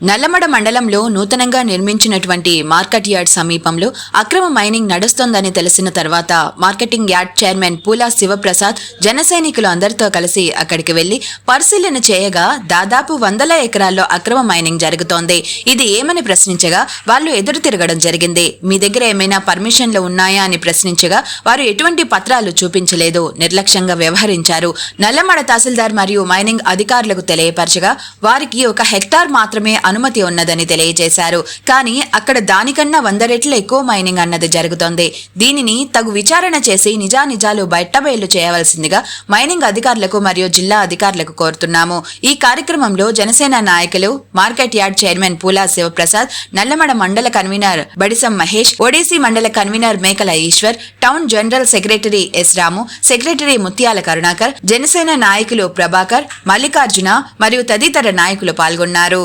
నల్లమడ మండలంలో నూతనంగా నిర్మించినటువంటి మార్కెట్ యార్డ్ సమీపంలో అక్రమ మైనింగ్ నడుస్తోందని తెలిసిన తర్వాత marketing yard chairman Poola Sivaprasad జనసైనికులు అందరితో కలిసి అక్కడికి వెళ్ళి పరిశీలన చేయగా దాదాపు వందల ఎకరాల్లో అక్రమ మైనింగ్ జరుగుతోంది. ఇది ఏమని ప్రశ్నించగా వాళ్ళు ఎదురు తిరగడం జరిగింది. మీ దగ్గర ఏమైనా పర్మిషన్లు ఉన్నాయా అని ప్రశ్నించగా వారు ఎటువంటి పత్రాలు చూపించలేదు నిర్లక్ష్యంగా వ్యవహరించారు. నల్లమడ తహసీల్దార్ మరియు మైనింగ్ అధికారులకు తెలియపరచగా వారికి ఒక హెక్టార్ మాత్రమే అనుమతి ఉన్నదని తెలియజేశారు. కానీ అక్కడ దానికన్నా వంద రెట్లు ఎక్కువ మైనింగ్ అన్నది జరుగుతోంది. దీనిని తగు విచారణ చేసి నిజానిజాలు బయటబయలు చేయవలసిందిగా మైనింగ్ అధికారులకు మరియు జిల్లా అధికారులకు కోరుతున్నాము. ఈ కార్యక్రమంలో జనసేన నాయకులు market yard chairman Poola Sivaprasad Nallamada మండల కన్వీనర్ బడిసం మహేష్ ఒడిసి మండల convener Mekala Eshwar town general secretary S Ramu secretary Mutyala Karunakar Janasena నాయకులు ప్రభాకర్ మల్లికార్జున మరియు తదితర నాయకులు పాల్గొన్నారు.